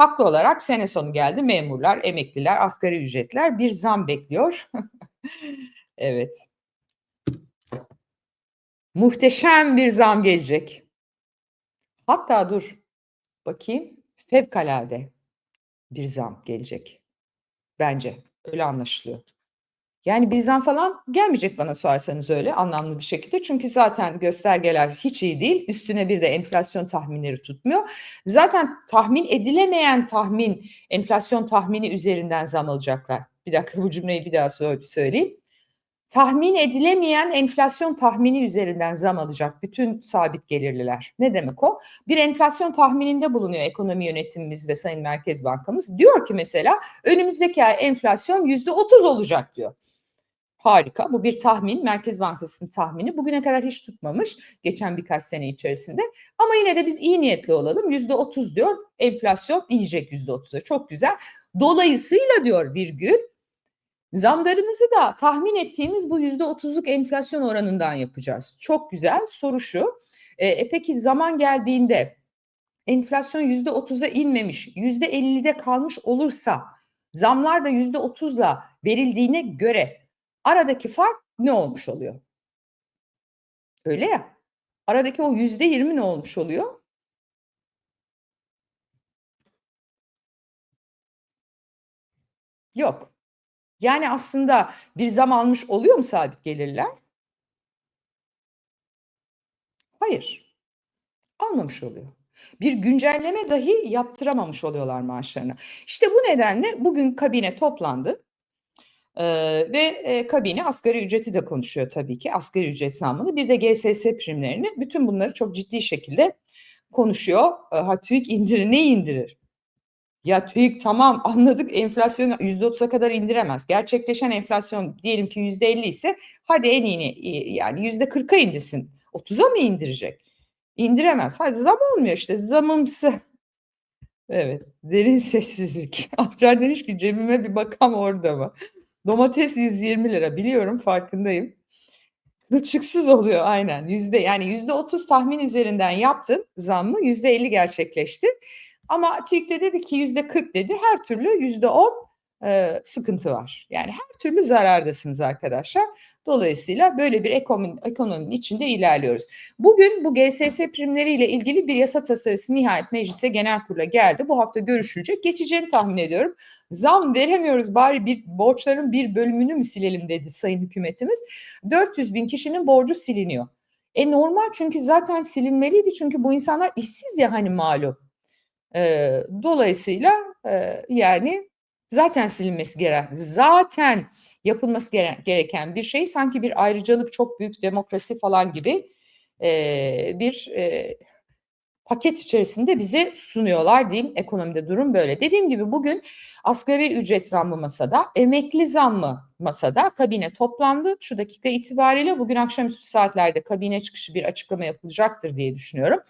haklı olarak sene sonu geldi. Memurlar, emekliler, asgari ücretler bir zam bekliyor. evet. Muhteşem bir zam gelecek. Hatta dur bakayım fevkalade bir zam gelecek. Bence öyle anlaşılıyor. Yani zam falan gelmeyecek bana sorarsanız öyle anlamlı bir şekilde. Çünkü zaten göstergeler hiç iyi değil. Üstüne bir de enflasyon tahminleri tutmuyor. Zaten tahmin edilemeyen tahmin, enflasyon tahmini üzerinden zam alacaklar. Bir dakika bu cümleyi bir daha söyleyeyim tahmin edilemeyen enflasyon tahmini üzerinden zam alacak bütün sabit gelirliler. Ne demek o? Bir enflasyon tahmininde bulunuyor ekonomi yönetimimiz ve Sayın Merkez Bankamız. Diyor ki mesela önümüzdeki ay enflasyon yüzde otuz olacak diyor. Harika. Bu bir tahmin. Merkez Bankası'nın tahmini. Bugüne kadar hiç tutmamış. Geçen birkaç sene içerisinde. Ama yine de biz iyi niyetli olalım. Yüzde otuz diyor. Enflasyon inecek yüzde otuza. Çok güzel. Dolayısıyla diyor virgül Zamlarımızı da tahmin ettiğimiz bu yüzde otuzluk enflasyon oranından yapacağız. Çok güzel. Soru şu. E, e peki zaman geldiğinde enflasyon yüzde otuza inmemiş, yüzde ellide kalmış olursa zamlar da yüzde otuzla verildiğine göre aradaki fark ne olmuş oluyor? Öyle ya. Aradaki o yüzde yirmi ne olmuş oluyor? Yok. Yani aslında bir zam almış oluyor mu sabit gelirler? Hayır. Almamış oluyor. Bir güncelleme dahi yaptıramamış oluyorlar maaşlarına. İşte bu nedenle bugün kabine toplandı. Ee, ve e, kabine asgari ücreti de konuşuyor tabii ki. Asgari ücret zammını bir de GSS primlerini. Bütün bunları çok ciddi şekilde konuşuyor. Ha TÜİK indirir ne indirir? Ya TÜİK tamam anladık enflasyonu %30'a kadar indiremez. Gerçekleşen enflasyon diyelim ki %50 ise hadi en iyi yani %40'a indirsin. 30'a mı indirecek? İndiremez. Hadi zam olmuyor işte zamımsı. Evet derin sessizlik. Akçar demiş ki cebime bir bakam orada mı? Domates 120 lira biliyorum farkındayım. Kılçıksız oluyor aynen. Yüzde yani yüzde otuz tahmin üzerinden yaptın zammı yüzde elli gerçekleşti. Ama TÜİK de dedi ki yüzde 40 dedi. Her türlü yüzde 10 e, sıkıntı var. Yani her türlü zarardasınız arkadaşlar. Dolayısıyla böyle bir ekonomi, ekonominin içinde ilerliyoruz. Bugün bu GSS primleriyle ilgili bir yasa tasarısı nihayet meclise genel kurula geldi. Bu hafta görüşülecek. Geçeceğini tahmin ediyorum. Zam veremiyoruz bari bir borçların bir bölümünü mü silelim dedi sayın hükümetimiz. 400 bin kişinin borcu siliniyor. E normal çünkü zaten silinmeliydi çünkü bu insanlar işsiz ya hani malum. E, dolayısıyla e, yani zaten silinmesi gereken, zaten yapılması gereken bir şey. Sanki bir ayrıcalık, çok büyük demokrasi falan gibi e, bir e, paket içerisinde bize sunuyorlar diyeyim. Ekonomide durum böyle. Dediğim gibi bugün asgari ücret zammı masada, emekli zammı masada kabine toplandı. Şu dakika itibariyle bugün akşamüstü saatlerde kabine çıkışı bir açıklama yapılacaktır diye düşünüyorum.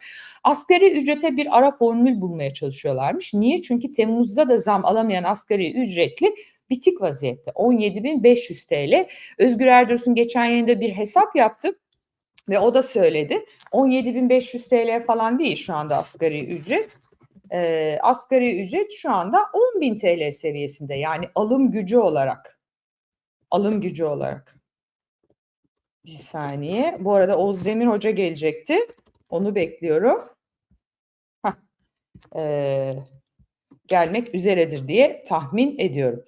Asgari ücrete bir ara formül bulmaya çalışıyorlarmış. Niye? Çünkü Temmuz'da da zam alamayan asgari ücretli bitik vaziyette. 17.500 TL. Özgür Erdursun geçen yayında bir hesap yaptı. Ve o da söyledi 17.500 TL falan değil şu anda asgari ücret. Ee, asgari ücret şu anda 10.000 TL seviyesinde yani alım gücü olarak. Alım gücü olarak. Bir saniye. Bu arada Oğuz Demir Hoca gelecekti. Onu bekliyorum. Heh. Ee, gelmek üzeredir diye tahmin ediyorum.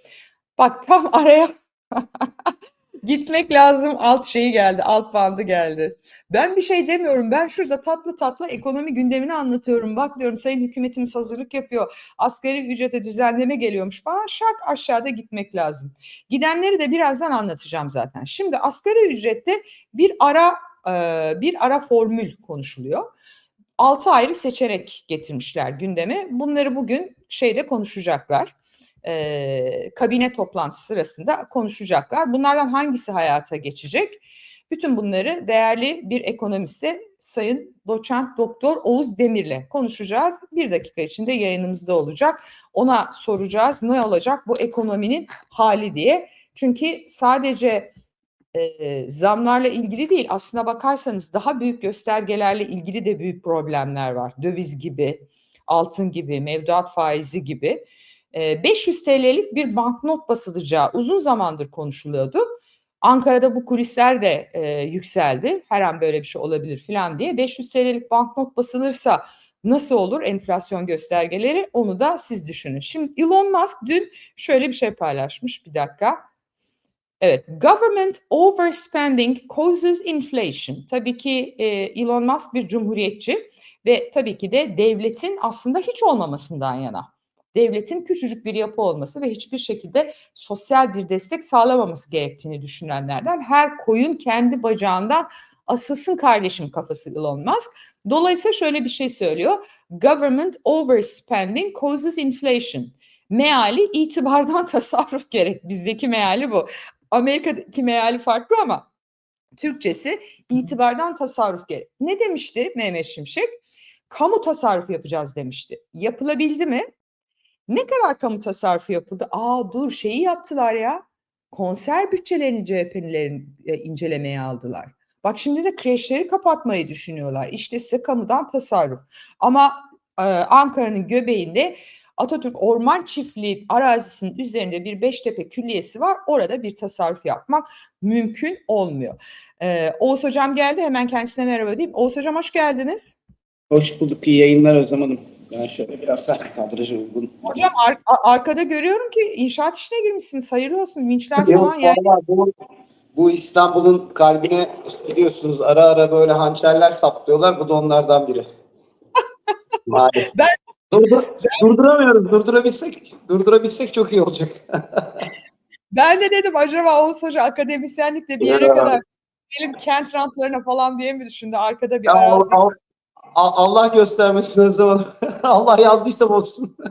Bak tam araya Gitmek lazım alt şeyi geldi, alt bandı geldi. Ben bir şey demiyorum. Ben şurada tatlı tatlı ekonomi gündemini anlatıyorum. Bak diyorum sayın hükümetimiz hazırlık yapıyor. Asgari ücrete düzenleme geliyormuş falan. Şak aşağıda gitmek lazım. Gidenleri de birazdan anlatacağım zaten. Şimdi asgari ücrette bir ara bir ara formül konuşuluyor. Altı ayrı seçenek getirmişler gündeme. Bunları bugün şeyde konuşacaklar e, kabine toplantısı sırasında konuşacaklar. Bunlardan hangisi hayata geçecek? Bütün bunları değerli bir ekonomiste Sayın Doçent Doktor Oğuz Demir'le konuşacağız. Bir dakika içinde yayınımızda olacak. Ona soracağız ne olacak bu ekonominin hali diye. Çünkü sadece e, zamlarla ilgili değil aslına bakarsanız daha büyük göstergelerle ilgili de büyük problemler var. Döviz gibi, altın gibi, mevduat faizi gibi 500 TL'lik bir banknot basılacağı uzun zamandır konuşuluyordu. Ankara'da bu kulisler de e, yükseldi. Her an böyle bir şey olabilir falan diye. 500 TL'lik banknot basılırsa nasıl olur enflasyon göstergeleri onu da siz düşünün. Şimdi Elon Musk dün şöyle bir şey paylaşmış. Bir dakika. Evet, government overspending causes inflation. Tabii ki e, Elon Musk bir cumhuriyetçi ve tabii ki de devletin aslında hiç olmamasından yana. Devletin küçücük bir yapı olması ve hiçbir şekilde sosyal bir destek sağlamaması gerektiğini düşünenlerden her koyun kendi bacağından asılsın kardeşim kafası Elon Musk. Dolayısıyla şöyle bir şey söylüyor. Government overspending causes inflation. Meali itibardan tasarruf gerek. Bizdeki meali bu. Amerika'daki meali farklı ama Türkçesi itibardan tasarruf gerek. Ne demişti Mehmet Şimşek? Kamu tasarrufu yapacağız demişti. Yapılabildi mi? Ne kadar kamu tasarrufu yapıldı? Aa dur şeyi yaptılar ya. Konser bütçelerini CHP'lilerin e, incelemeye aldılar. Bak şimdi de kreşleri kapatmayı düşünüyorlar. İşte size kamudan tasarruf. Ama e, Ankara'nın göbeğinde Atatürk Orman Çiftliği arazisinin üzerinde bir Beştepe Külliyesi var. Orada bir tasarruf yapmak mümkün olmuyor. Ee, Oğuz Hocam geldi. Hemen kendisine merhaba diyeyim. Oğuz Hocam hoş geldiniz. Hoş bulduk. İyi yayınlar Özlem Hanım. Ben şöyle biraz daha kadraja uygun. Hocam ar- arkada görüyorum ki inşaat işine girmişsiniz. Hayırlı olsun. Vinçler falan yani. bu, bu İstanbul'un kalbine biliyorsunuz ara ara böyle hançerler saplıyorlar. Bu da onlardan biri. Maalesef. Ben- Durdur, durduramıyoruz. Durdurabilsek, durdurabilsek çok iyi olacak. Ben de dedim acaba Oğuz Hoca akademisyenlikle bir yere kadar benim kent rantlarına falan diye mi düşündü? Arkada bir Ya, arazi. Al- Allah göstermesin Özlem Hanım. Allah yazdıysam olsun.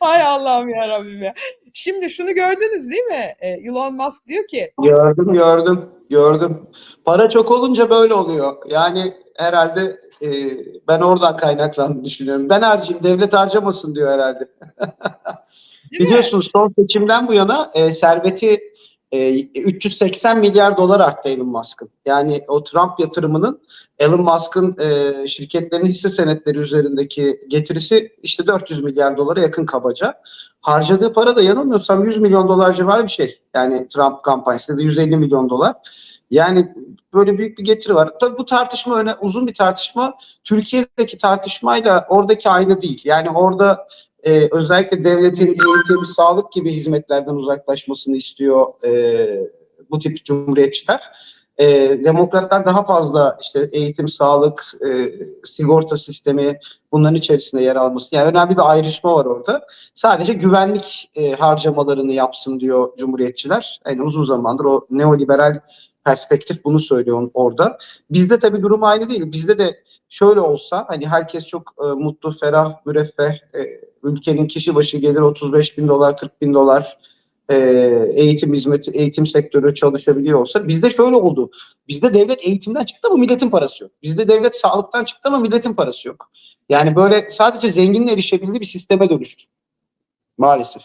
Hay Allah'ım ya Rabbim ya. Şimdi şunu gördünüz değil mi? Ee, Elon Musk diyor ki Gördüm, gördüm, gördüm. Para çok olunca böyle oluyor. Yani herhalde e, ben oradan kaynaklandığını düşünüyorum. Ben harcayayım, devlet harcamasın diyor herhalde. değil mi? Biliyorsunuz son seçimden bu yana e, serveti 380 milyar dolar arttı Elon Musk'ın. Yani o Trump yatırımının Elon Musk'ın e, şirketlerin hisse senetleri üzerindeki getirisi işte 400 milyar dolara yakın kabaca. Harcadığı para da yanılmıyorsam 100 milyon dolar civarı bir şey. Yani Trump kampanyasında da 150 milyon dolar. Yani böyle büyük bir getiri var. Tabii bu tartışma öne uzun bir tartışma. Türkiye'deki tartışmayla oradaki aynı değil. Yani orada e, özellikle devletin eğitim, sağlık gibi hizmetlerden uzaklaşmasını istiyor e, bu tip cumhuriyetçiler. E, demokratlar daha fazla işte eğitim, sağlık, e, sigorta sistemi bunların içerisinde yer alması. Yani önemli bir ayrışma var orada. Sadece güvenlik e, harcamalarını yapsın diyor cumhuriyetçiler. Yani uzun zamandır o neoliberal perspektif bunu söylüyor orada. Bizde tabii durum aynı değil. Bizde de şöyle olsa hani herkes çok e, mutlu, ferah, müreffeh, e, ülkenin kişi başı gelir 35 bin dolar, 40 bin dolar e, eğitim hizmeti, eğitim sektörü çalışabiliyor olsa bizde şöyle oldu. Bizde devlet eğitimden çıktı ama milletin parası yok. Bizde devlet sağlıktan çıktı ama milletin parası yok. Yani böyle sadece zenginin erişebildiği bir sisteme dönüştü. Maalesef.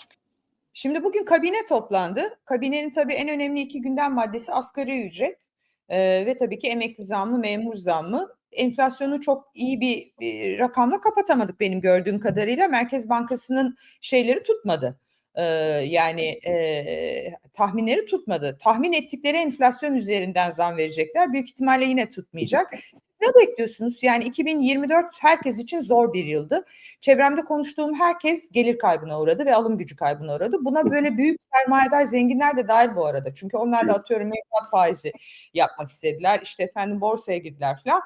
Şimdi bugün kabine toplandı. Kabinenin tabii en önemli iki gündem maddesi asgari ücret e, ve tabii ki emekli zammı, memur zammı. Enflasyonu çok iyi bir, bir rakamla kapatamadık benim gördüğüm kadarıyla. Merkez Bankası'nın şeyleri tutmadı. E, yani e, tahminleri tutmadı. Tahmin ettikleri enflasyon üzerinden zam verecekler. Büyük ihtimalle yine tutmayacak. Siz ne bekliyorsunuz? Yani 2024 herkes için zor bir yıldı. Çevremde konuştuğum herkes gelir kaybına uğradı ve alım gücü kaybına uğradı. Buna böyle büyük sermayedar zenginler de dahil bu arada. Çünkü onlar da atıyorum mevduat faizi yapmak istediler. İşte efendim borsaya girdiler falan.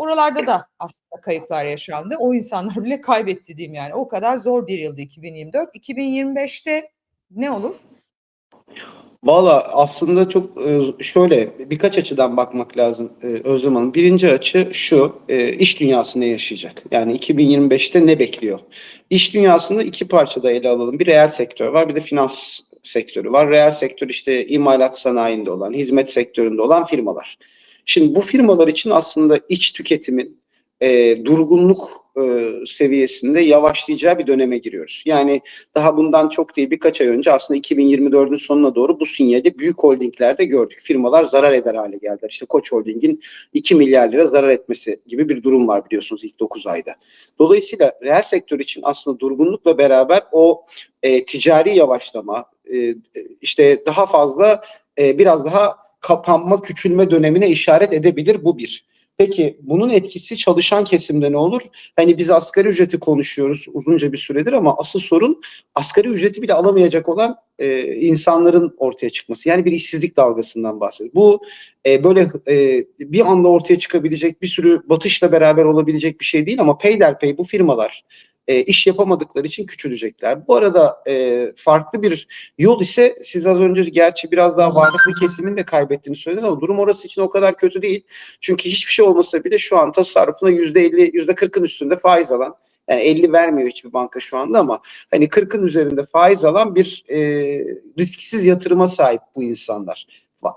Oralarda da aslında kayıplar yaşandı. O insanlar bile kaybetti diyeyim yani. O kadar zor bir yıldı 2024. 2025'te ne olur? Valla aslında çok e, şöyle birkaç açıdan bakmak lazım e, Özlem Hanım. Birinci açı şu, e, iş dünyası ne yaşayacak? Yani 2025'te ne bekliyor? İş dünyasında iki parçada ele alalım. Bir reel sektör var, bir de finans sektörü var. Reel sektör işte imalat sanayinde olan, hizmet sektöründe olan firmalar. Şimdi bu firmalar için aslında iç tüketimin e, durgunluk e, seviyesinde yavaşlayacağı bir döneme giriyoruz. Yani daha bundan çok değil birkaç ay önce aslında 2024'ün sonuna doğru bu sinyali büyük holdinglerde gördük. Firmalar zarar eder hale geldiler. İşte Koç Holding'in 2 milyar lira zarar etmesi gibi bir durum var biliyorsunuz ilk 9 ayda. Dolayısıyla reel sektör için aslında durgunlukla beraber o e, ticari yavaşlama, e, işte daha fazla e, biraz daha kapanma, küçülme dönemine işaret edebilir bu bir. Peki bunun etkisi çalışan kesimde ne olur? Hani biz asgari ücreti konuşuyoruz uzunca bir süredir ama asıl sorun asgari ücreti bile alamayacak olan e, insanların ortaya çıkması. Yani bir işsizlik dalgasından bahsediyoruz. Bu e, böyle e, bir anda ortaya çıkabilecek bir sürü batışla beraber olabilecek bir şey değil ama peyderpey bu firmalar e, iş yapamadıkları için küçülecekler. Bu arada e, farklı bir yol ise siz az önce gerçi biraz daha varlıklı kesimin de kaybettiğini söylediniz ama durum orası için o kadar kötü değil. Çünkü hiçbir şey olmasa bile şu an tasarrufuna yüzde elli, yüzde kırkın üstünde faiz alan yani 50 vermiyor hiçbir banka şu anda ama hani 40'ın üzerinde faiz alan bir e, risksiz yatırıma sahip bu insanlar.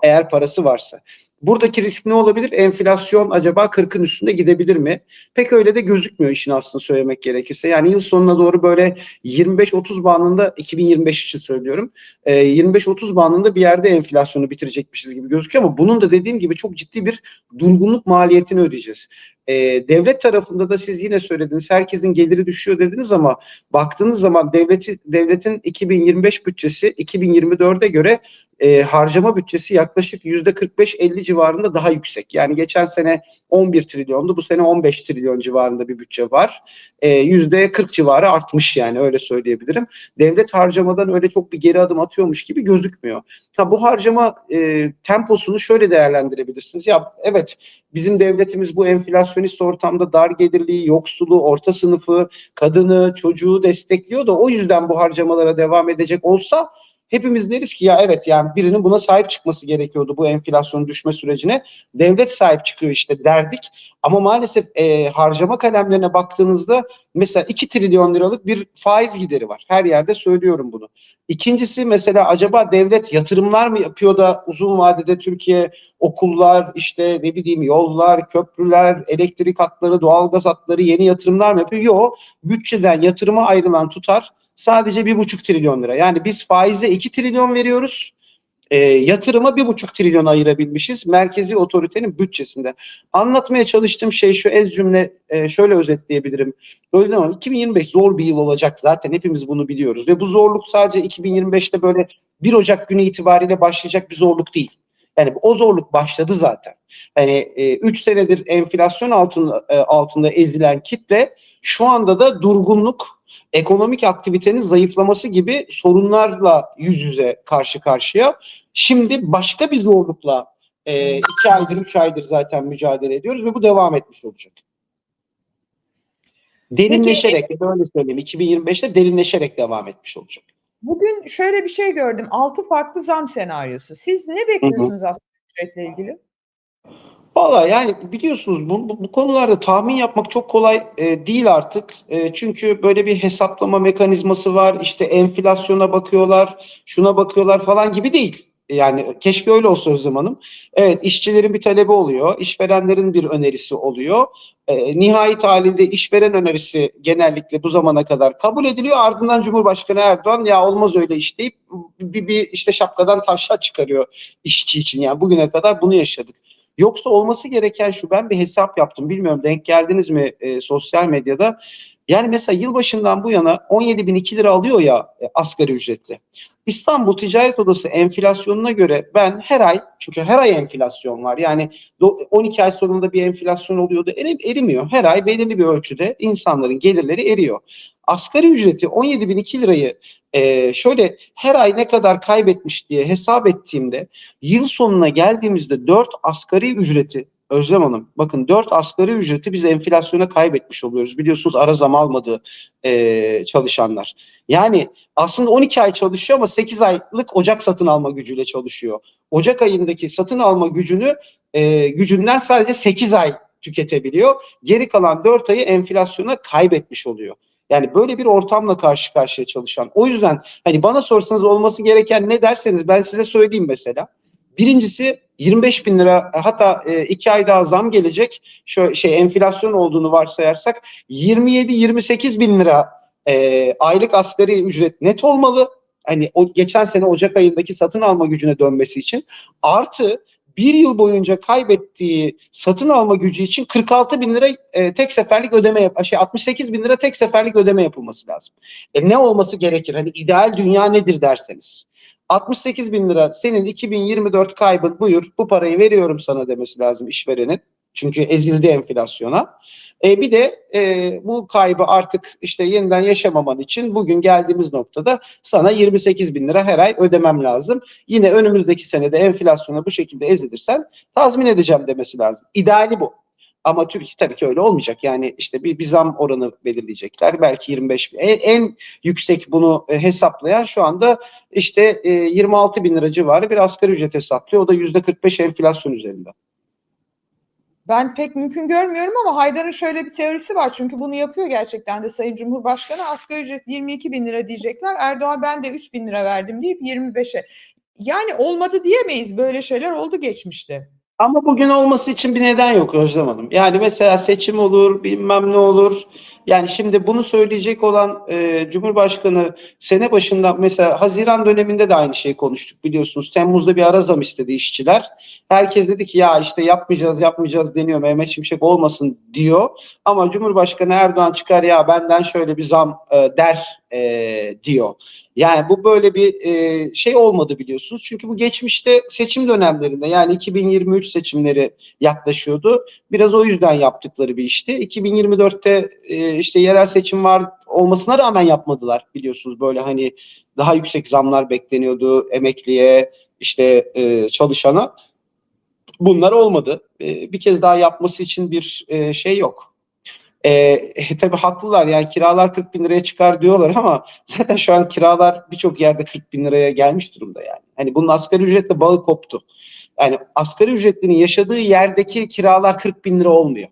Eğer parası varsa. Buradaki risk ne olabilir? Enflasyon acaba 40'ın üstünde gidebilir mi? Pek öyle de gözükmüyor işin aslında söylemek gerekirse. Yani yıl sonuna doğru böyle 25-30 bandında 2025 için söylüyorum. E, 25-30 bandında bir yerde enflasyonu bitirecekmişiz gibi gözüküyor ama bunun da dediğim gibi çok ciddi bir durgunluk maliyetini ödeyeceğiz. E, devlet tarafında da siz yine söylediniz herkesin geliri düşüyor dediniz ama baktığınız zaman devleti, devletin 2025 bütçesi 2024'e göre e, harcama bütçesi yaklaşık %45-50 civarında daha yüksek. Yani geçen sene 11 trilyondu bu sene 15 trilyon civarında bir bütçe var. E, %40 civarı artmış yani öyle söyleyebilirim. Devlet harcamadan öyle çok bir geri adım atıyormuş gibi gözükmüyor. Ha, bu harcama e, temposunu şöyle değerlendirebilirsiniz. Ya evet bizim devletimiz bu enflasyonist ortamda dar gelirliği, yoksulu, orta sınıfı, kadını, çocuğu destekliyor da o yüzden bu harcamalara devam edecek olsa hepimiz deriz ki ya evet yani birinin buna sahip çıkması gerekiyordu bu enflasyonun düşme sürecine. Devlet sahip çıkıyor işte derdik. Ama maalesef e, harcama kalemlerine baktığınızda mesela 2 trilyon liralık bir faiz gideri var. Her yerde söylüyorum bunu. İkincisi mesela acaba devlet yatırımlar mı yapıyor da uzun vadede Türkiye okullar, işte ne bileyim yollar, köprüler, elektrik hatları, doğalgaz hatları yeni yatırımlar mı yapıyor? Yok. Bütçeden yatırıma ayrılan tutar sadece bir buçuk trilyon lira. Yani biz faize iki trilyon veriyoruz. E, yatırıma bir buçuk trilyon ayırabilmişiz merkezi otoritenin bütçesinde. Anlatmaya çalıştığım şey şu ez cümle e, şöyle özetleyebilirim. O yüzden 2025 zor bir yıl olacak zaten hepimiz bunu biliyoruz ve bu zorluk sadece 2025'te böyle 1 Ocak günü itibariyle başlayacak bir zorluk değil. Yani o zorluk başladı zaten. Hani 3 e, senedir enflasyon altında, e, altında ezilen kitle şu anda da durgunluk ekonomik aktivitenin zayıflaması gibi sorunlarla yüz yüze karşı karşıya. Şimdi başka bir zorlukla e, iki aydır, üç aydır zaten mücadele ediyoruz ve bu devam etmiş olacak. Derinleşerek, Peki, öyle söyleyeyim, 2025'te derinleşerek devam etmiş olacak. Bugün şöyle bir şey gördüm. Altı farklı zam senaryosu. Siz ne bekliyorsunuz hı hı. asgari ücretle ilgili? Valla yani biliyorsunuz bu, bu, bu konularda tahmin yapmak çok kolay e, değil artık. E, çünkü böyle bir hesaplama mekanizması var. İşte enflasyona bakıyorlar, şuna bakıyorlar falan gibi değil. Yani keşke öyle olsa Özlem Hanım. Evet işçilerin bir talebi oluyor, işverenlerin bir önerisi oluyor. E, nihayet halinde işveren önerisi genellikle bu zamana kadar kabul ediliyor. Ardından Cumhurbaşkanı Erdoğan ya olmaz öyle iş deyip bir, bir işte şapkadan taşlar çıkarıyor işçi için. Yani bugüne kadar bunu yaşadık. Yoksa olması gereken şu ben bir hesap yaptım. Bilmiyorum denk geldiniz mi e, sosyal medyada. Yani mesela yılbaşından bu yana 17 bin 2 lira alıyor ya e, asgari ücretli. İstanbul Ticaret Odası enflasyonuna göre ben her ay çünkü her ay enflasyon var. Yani 12 ay sonunda bir enflasyon oluyordu. Erimiyor. Her ay belirli bir ölçüde insanların gelirleri eriyor. Asgari ücreti 17 bin 2 lirayı e, şöyle her ay ne kadar kaybetmiş diye hesap ettiğimde yıl sonuna geldiğimizde 4 asgari ücreti Özlem Hanım bakın 4 asgari ücreti biz enflasyona kaybetmiş oluyoruz. Biliyorsunuz ara zam almadı e, çalışanlar. Yani aslında 12 ay çalışıyor ama 8 aylık Ocak satın alma gücüyle çalışıyor. Ocak ayındaki satın alma gücünü e, gücünden sadece 8 ay tüketebiliyor. Geri kalan 4 ayı enflasyona kaybetmiş oluyor. Yani böyle bir ortamla karşı karşıya çalışan. O yüzden hani bana sorsanız olması gereken ne derseniz ben size söyleyeyim mesela. Birincisi 25 bin lira hatta e, iki ay daha zam gelecek. Şöyle şey enflasyon olduğunu varsayarsak 27-28 bin lira e, aylık asgari ücret net olmalı. Hani o geçen sene Ocak ayındaki satın alma gücüne dönmesi için artı bir yıl boyunca kaybettiği satın alma gücü için 46 bin lira e, tek seferlik ödeme yap şey 68 bin lira tek seferlik ödeme yapılması lazım. E, ne olması gerekir? Hani ideal dünya nedir derseniz. 68 bin lira senin 2024 kaybın buyur bu parayı veriyorum sana demesi lazım işverenin. Çünkü ezildi enflasyona. E, bir de e, bu kaybı artık işte yeniden yaşamaman için bugün geldiğimiz noktada sana 28 bin lira her ay ödemem lazım. Yine önümüzdeki senede enflasyona bu şekilde ezilirsen tazmin edeceğim demesi lazım. İdeali bu. Ama Türkiye tabii ki öyle olmayacak. Yani işte bir, bir zam oranı belirleyecekler. Belki 25 bin. En, en yüksek bunu e, hesaplayan şu anda işte e, 26 bin lira civarı bir asgari ücret hesaplıyor. O da %45 enflasyon üzerinde. Ben pek mümkün görmüyorum ama Haydar'ın şöyle bir teorisi var. Çünkü bunu yapıyor gerçekten de Sayın Cumhurbaşkanı. Asgari ücret 22 bin lira diyecekler. Erdoğan ben de 3 bin lira verdim deyip 25'e. Yani olmadı diyemeyiz. Böyle şeyler oldu geçmişte. Ama bugün olması için bir neden yok Özlem Hanım. Yani mesela seçim olur, bilmem ne olur. Yani şimdi bunu söyleyecek olan e, Cumhurbaşkanı sene başında mesela Haziran döneminde de aynı şeyi konuştuk biliyorsunuz. Temmuz'da bir ara zam istedi işçiler. Herkes dedi ki ya işte yapmayacağız yapmayacağız deniyor. Mehmet Şimşek olmasın diyor. Ama Cumhurbaşkanı Erdoğan çıkar ya benden şöyle bir zam e, der e, diyor. Yani bu böyle bir e, şey olmadı biliyorsunuz. Çünkü bu geçmişte seçim dönemlerinde yani 2023 seçimleri yaklaşıyordu. Biraz o yüzden yaptıkları bir işti. 2024'te e, işte yerel seçim var olmasına rağmen yapmadılar biliyorsunuz. Böyle hani daha yüksek zamlar bekleniyordu emekliye işte e, çalışana. Bunlar olmadı. E, bir kez daha yapması için bir e, şey yok. E, e, tabii haklılar yani kiralar 40 bin liraya çıkar diyorlar ama zaten şu an kiralar birçok yerde 40 bin liraya gelmiş durumda yani. Hani bunun asgari ücretle bağı koptu. Yani asgari ücretlinin yaşadığı yerdeki kiralar 40 bin lira olmuyor.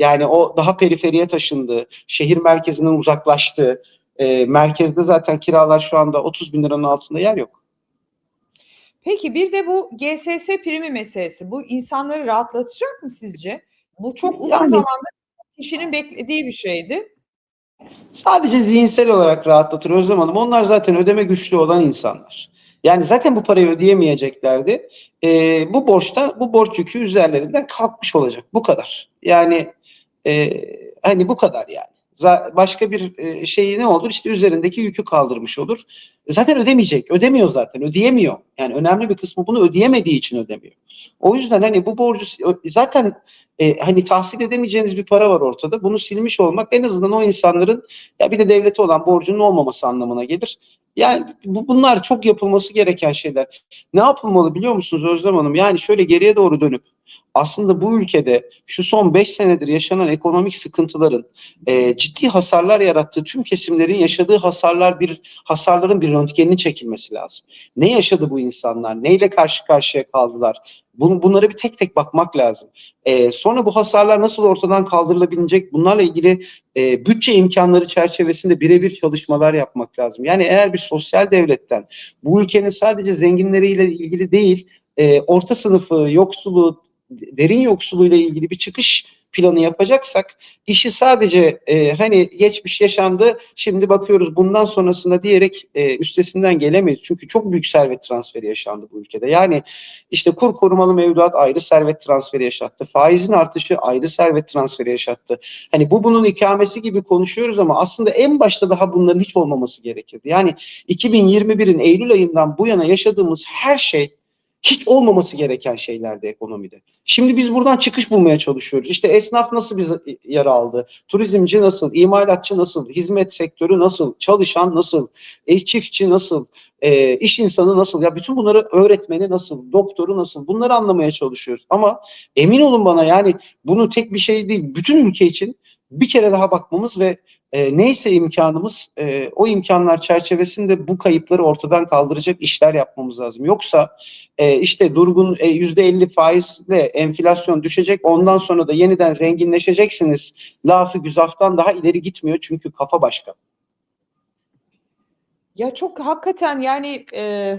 Yani o daha periferiye taşındı, şehir merkezinden uzaklaştı. E, merkezde zaten kiralar şu anda 30 bin liranın altında yer yok. Peki bir de bu GSS primi meselesi. Bu insanları rahatlatacak mı sizce? Bu çok uzun Yani- zamandır kişinin beklediği bir şeydi. Sadece zihinsel olarak rahatlatır Özlem Hanım. Onlar zaten ödeme güçlü olan insanlar. Yani zaten bu parayı ödeyemeyeceklerdi. Ee, bu borçtan, bu borç yükü üzerlerinden kalkmış olacak. Bu kadar. Yani e, hani bu kadar yani. Başka bir e, şeyi ne olur? İşte üzerindeki yükü kaldırmış olur. Zaten ödemeyecek. Ödemiyor zaten. Ödeyemiyor. Yani önemli bir kısmı bunu ödeyemediği için ödemiyor. O yüzden hani bu borcu zaten e, hani tahsil edemeyeceğiniz bir para var ortada. Bunu silmiş olmak en azından o insanların ya bir de devlete olan borcunun olmaması anlamına gelir. Yani bu, bunlar çok yapılması gereken şeyler. Ne yapılmalı biliyor musunuz Özlem Hanım? Yani şöyle geriye doğru dönüp aslında bu ülkede şu son 5 senedir yaşanan ekonomik sıkıntıların e, ciddi hasarlar yarattığı tüm kesimlerin yaşadığı hasarlar bir hasarların bir röntgenini çekilmesi lazım. Ne yaşadı bu insanlar? Neyle karşı karşıya kaldılar? Bunu, bunlara bir tek tek bakmak lazım. E, sonra bu hasarlar nasıl ortadan kaldırılabilecek? Bunlarla ilgili e, bütçe imkanları çerçevesinde birebir çalışmalar yapmak lazım. Yani eğer bir sosyal devletten bu ülkenin sadece zenginleriyle ilgili değil, e, orta sınıfı, yoksulu, derin yoksulluğuyla ilgili bir çıkış planı yapacaksak işi sadece e, hani geçmiş yaşandı şimdi bakıyoruz bundan sonrasında diyerek e, üstesinden gelemeyiz. Çünkü çok büyük servet transferi yaşandı bu ülkede. Yani işte kur korumalı mevduat ayrı servet transferi yaşattı. Faizin artışı ayrı servet transferi yaşattı. Hani bu bunun ikamesi gibi konuşuyoruz ama aslında en başta daha bunların hiç olmaması gerekirdi. Yani 2021'in Eylül ayından bu yana yaşadığımız her şey hiç olmaması gereken şeylerdi ekonomide. Şimdi biz buradan çıkış bulmaya çalışıyoruz. İşte esnaf nasıl bir yara aldı? Turizmci nasıl? İmalatçı nasıl? Hizmet sektörü nasıl? Çalışan nasıl? E, çiftçi nasıl? E, iş insanı nasıl? Ya bütün bunları öğretmeni nasıl? Doktoru nasıl? Bunları anlamaya çalışıyoruz. Ama emin olun bana yani bunu tek bir şey değil. Bütün ülke için bir kere daha bakmamız ve e, neyse imkanımız e, o imkanlar çerçevesinde bu kayıpları ortadan kaldıracak işler yapmamız lazım. Yoksa e, işte durgun e, yüzde 50 faizle enflasyon düşecek ondan sonra da yeniden zenginleşeceksiniz. Lafı güzaftan daha ileri gitmiyor çünkü kafa başka. Ya çok hakikaten yani E,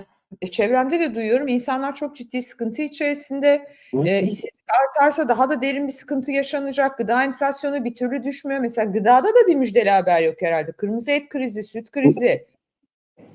çevremde de duyuyorum. İnsanlar çok ciddi sıkıntı içerisinde. E, işsizlik artarsa daha da derin bir sıkıntı yaşanacak. Gıda enflasyonu bir türlü düşmüyor. Mesela gıdada da bir müjdeli haber yok herhalde. Kırmızı et krizi, süt krizi.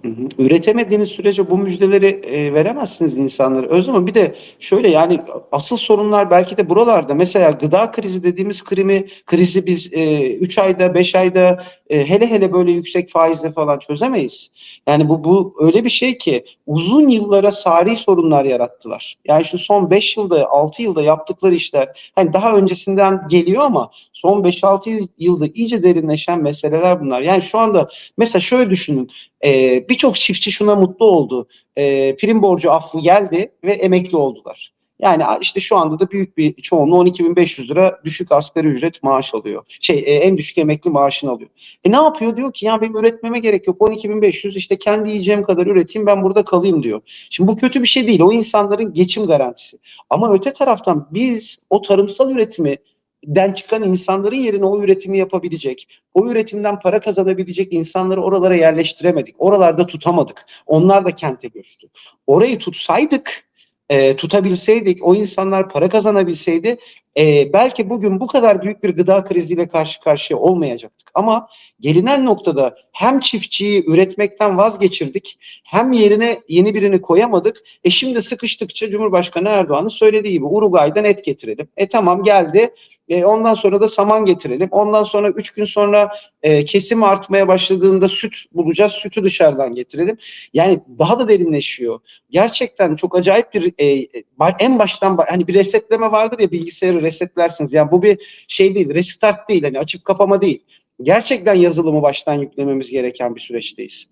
Hı hı. Üretemediğiniz sürece bu müjdeleri e, veremezsiniz insanlara. Özlem bir de şöyle yani asıl sorunlar belki de buralarda. Mesela gıda krizi dediğimiz krimi, krizi biz 3 ayda 5 ayda e, hele hele böyle yüksek faizle falan çözemeyiz. Yani bu bu öyle bir şey ki uzun yıllara sari sorunlar yarattılar. Yani şu son 5 yılda 6 yılda yaptıkları işler hani daha öncesinden geliyor ama son 5-6 yılda iyice derinleşen meseleler bunlar. Yani şu anda mesela şöyle düşünün. Ee, Birçok çiftçi şuna mutlu oldu. Ee, prim borcu affı geldi ve emekli oldular. Yani işte şu anda da büyük bir çoğunluğu 12.500 lira düşük asgari ücret maaş alıyor. Şey e, en düşük emekli maaşını alıyor. E ne yapıyor? Diyor ki ya benim üretmeme gerek yok. 12.500 işte kendi yiyeceğim kadar üreteyim ben burada kalayım diyor. Şimdi bu kötü bir şey değil. O insanların geçim garantisi. Ama öte taraftan biz o tarımsal üretimi den çıkan insanların yerine o üretimi yapabilecek, o üretimden para kazanabilecek insanları oralara yerleştiremedik. Oralarda tutamadık. Onlar da kente göçtü. Orayı tutsaydık, e, tutabilseydik, o insanlar para kazanabilseydi e, belki bugün bu kadar büyük bir gıda kriziyle karşı karşıya olmayacaktık. Ama gelinen noktada hem çiftçiyi üretmekten vazgeçirdik, hem yerine yeni birini koyamadık. E şimdi sıkıştıkça Cumhurbaşkanı Erdoğan'ın söylediği gibi Uruguay'dan et getirelim. E tamam geldi. E, ondan sonra da saman getirelim. Ondan sonra üç gün sonra e, kesim artmaya başladığında süt bulacağız. Sütü dışarıdan getirelim. Yani daha da derinleşiyor. Gerçekten çok acayip bir e, en baştan hani bir resetleme vardır ya bilgisayarı resetlersiniz. Yani bu bir şey değil, restart değil. Hani açıp kapama değil. Gerçekten yazılımı baştan yüklememiz gereken bir süreçteyiz.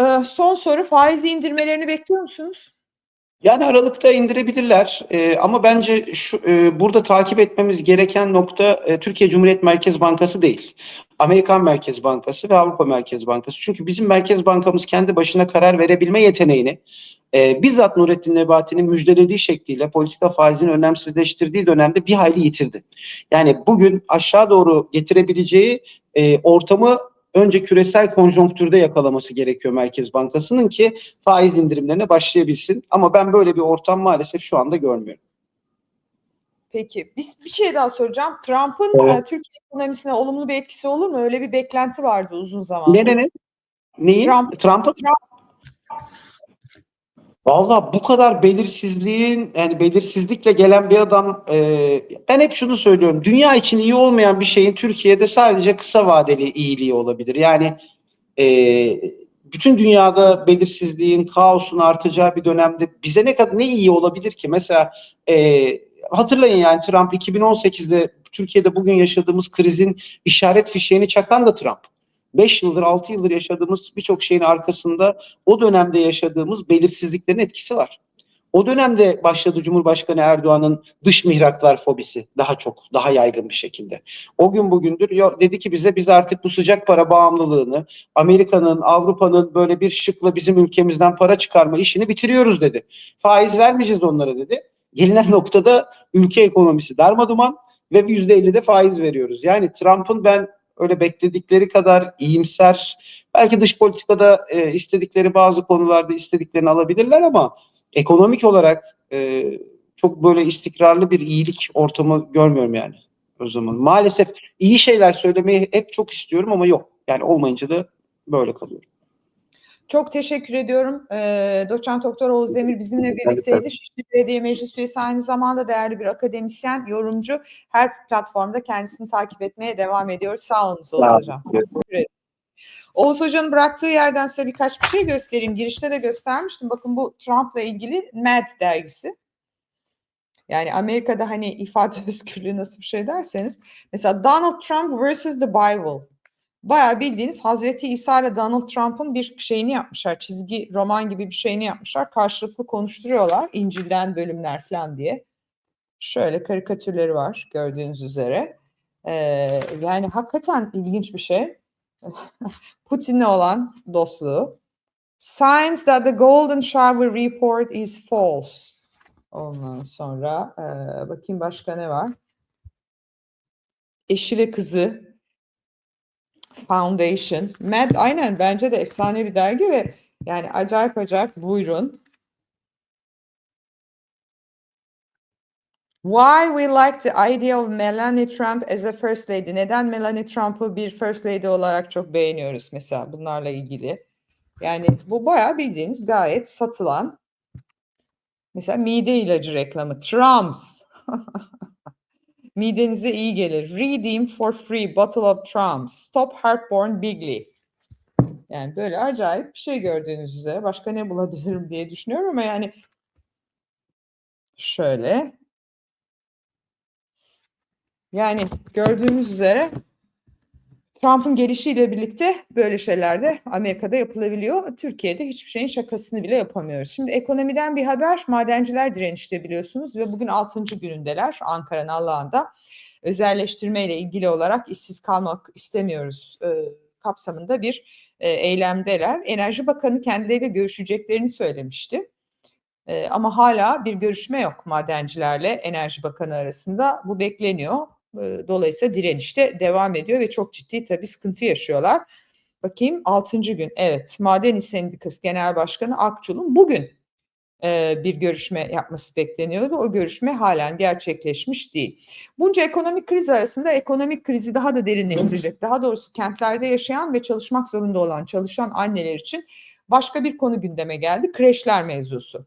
Ee, son soru faiz indirmelerini bekliyor musunuz? Yani Aralık'ta indirebilirler ee, ama bence şu e, burada takip etmemiz gereken nokta e, Türkiye Cumhuriyet Merkez Bankası değil. Amerikan Merkez Bankası ve Avrupa Merkez Bankası. Çünkü bizim Merkez Bankamız kendi başına karar verebilme yeteneğini e, bizzat Nurettin Nebati'nin müjdelediği şekliyle politika faizini önemsizleştirdiği dönemde bir hayli yitirdi. Yani bugün aşağı doğru getirebileceği e, ortamı önce küresel konjonktürde yakalaması gerekiyor Merkez Bankası'nın ki faiz indirimlerine başlayabilsin. Ama ben böyle bir ortam maalesef şu anda görmüyorum. Peki. Bir, bir şey daha soracağım. Trump'ın Evet. e, Türkiye ekonomisine olumlu bir etkisi olur mu? Öyle bir beklenti vardı uzun zamandır. Ne ne ne? Neyi? Trump- Trump'ın? Valla bu kadar belirsizliğin yani belirsizlikle gelen bir adam e, ben hep şunu söylüyorum. Dünya için iyi olmayan bir şeyin Türkiye'de sadece kısa vadeli iyiliği olabilir. Yani e, bütün dünyada belirsizliğin, kaosun artacağı bir dönemde bize ne kadar ne iyi olabilir ki? Mesela e, hatırlayın yani Trump 2018'de Türkiye'de bugün yaşadığımız krizin işaret fişeğini çakan da Trump. 5 yıldır 6 yıldır yaşadığımız birçok şeyin arkasında o dönemde yaşadığımız belirsizliklerin etkisi var. O dönemde başladı Cumhurbaşkanı Erdoğan'ın dış mihraklar fobisi daha çok, daha yaygın bir şekilde. O gün bugündür dedi ki bize biz artık bu sıcak para bağımlılığını, Amerika'nın, Avrupa'nın böyle bir şıkla bizim ülkemizden para çıkarma işini bitiriyoruz dedi. Faiz vermeyeceğiz onlara dedi. Gelinen noktada ülke ekonomisi darmaduman ve %50'de faiz veriyoruz. Yani Trump'ın ben öyle bekledikleri kadar iyimser, belki dış politikada e, istedikleri bazı konularda istediklerini alabilirler ama ekonomik olarak e, çok böyle istikrarlı bir iyilik ortamı görmüyorum yani o zaman. Maalesef iyi şeyler söylemeyi hep çok istiyorum ama yok. Yani olmayınca da böyle kalıyorum. Çok teşekkür ediyorum. Ee, Doçent Doktor Oğuz Demir bizimle birlikteydi. Şişli Belediye Meclis Üyesi aynı zamanda değerli bir akademisyen, yorumcu. Her platformda kendisini takip etmeye devam ediyoruz. Sağ olun Oğuz Sağ olun. Hocam. Oğuz Hoca'nın bıraktığı yerden size birkaç bir şey göstereyim. Girişte de göstermiştim. Bakın bu Trump'la ilgili Mad dergisi. Yani Amerika'da hani ifade özgürlüğü nasıl bir şey derseniz. Mesela Donald Trump versus the Bible. Bayağı bildiğiniz Hazreti İsa ile Donald Trump'ın bir şeyini yapmışlar. Çizgi roman gibi bir şeyini yapmışlar. Karşılıklı konuşturuyorlar. İncil'den bölümler falan diye. Şöyle karikatürleri var gördüğünüz üzere. Ee, yani hakikaten ilginç bir şey. Putin'le olan dostluğu. Signs that the Golden Shower Report is false. Ondan sonra e, bakayım başka ne var? Eşi ve kızı Foundation. Mad aynen bence de efsane bir dergi ve Yani acayip acayip buyurun. Why we like the idea of Melania Trump as a first lady? Neden Melania Trump'ı bir first lady olarak çok beğeniyoruz mesela bunlarla ilgili? Yani bu bayağı bildiğiniz gayet satılan mesela mide ilacı reklamı. Trumps. Midenize iyi gelir. Redeem for free bottle of Trumps. Stop heartburn bigly. Yani böyle acayip bir şey gördüğünüz üzere başka ne bulabilirim diye düşünüyorum ama yani şöyle yani gördüğünüz üzere Trump'ın gelişiyle birlikte böyle şeyler de Amerika'da yapılabiliyor. Türkiye'de hiçbir şeyin şakasını bile yapamıyoruz. Şimdi ekonomiden bir haber. Madenciler direnişte biliyorsunuz ve bugün 6. günündeler Ankara Nallıhan'da. Özelleştirme ile ilgili olarak işsiz kalmak istemiyoruz e, kapsamında bir e, eylemdeler. Enerji Bakanı kendileriyle görüşeceklerini söylemişti. E, ama hala bir görüşme yok madencilerle Enerji Bakanı arasında. Bu bekleniyor. Dolayısıyla direniş de devam ediyor ve çok ciddi tabii sıkıntı yaşıyorlar. Bakayım 6. gün. Evet, Maden İş Sendikası Genel Başkanı Akçul'un bugün e, bir görüşme yapması bekleniyordu. O görüşme halen gerçekleşmiş değil. Bunca ekonomik kriz arasında ekonomik krizi daha da derinleştirecek. Daha doğrusu kentlerde yaşayan ve çalışmak zorunda olan çalışan anneler için başka bir konu gündeme geldi. Kreşler mevzusu.